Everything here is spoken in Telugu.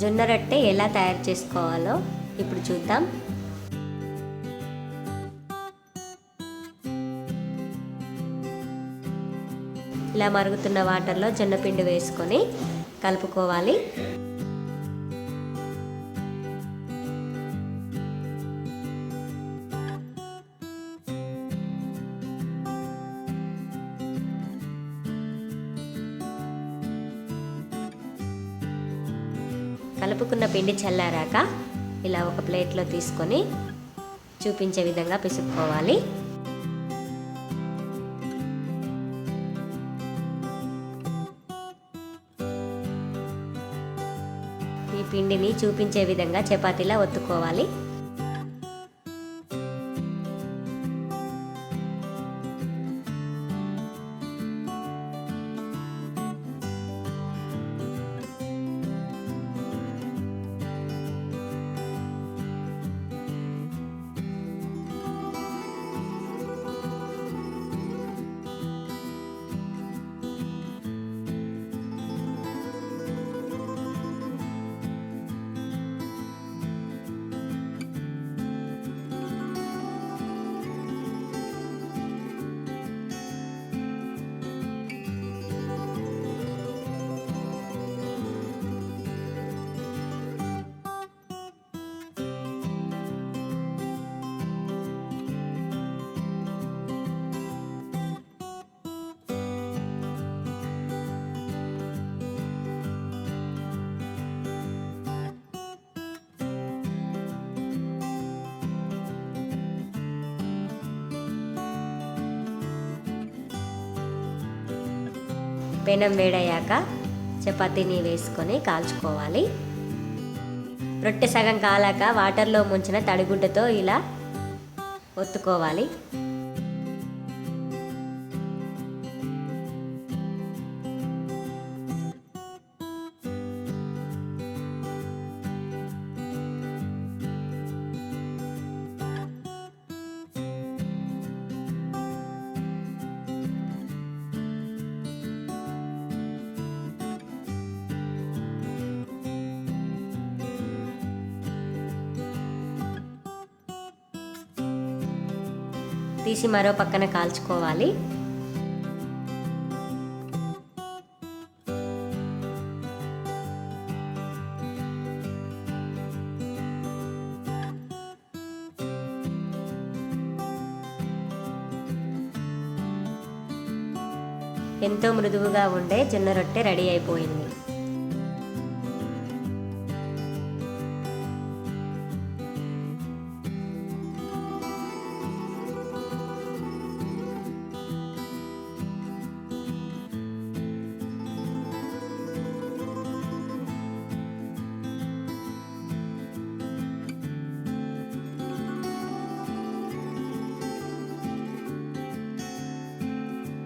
జొన్న రొట్టె ఎలా తయారు చేసుకోవాలో ఇప్పుడు చూద్దాం. ఇలా మరుగుతున్న వాటర్లో జొన్నపిండి వేసుకొని కలుపుకోవాలి. కలుపుకున్న పిండి చల్లారాక ఇలా ఒక ప్లేట్లో తీసుకొని చూపించే విధంగా పిసుక్కోవాలి. ఈ పిండిని చూపించే విధంగా చపాతీలా ఒత్తుకోవాలి. పెనం వేడయ్యాక చపాతీని వేసుకొని కాల్చుకోవాలి. రొట్టె సగం కాలాక వాటర్లో ముంచిన తడిగుడ్డతో ఇలా ఒత్తుకోవాలి. తీసి మరో పక్కన కాల్చుకోవాలి. ఎంతో మృదువుగా ఉండే జొన్న రొట్టె రెడీ అయిపోయింది.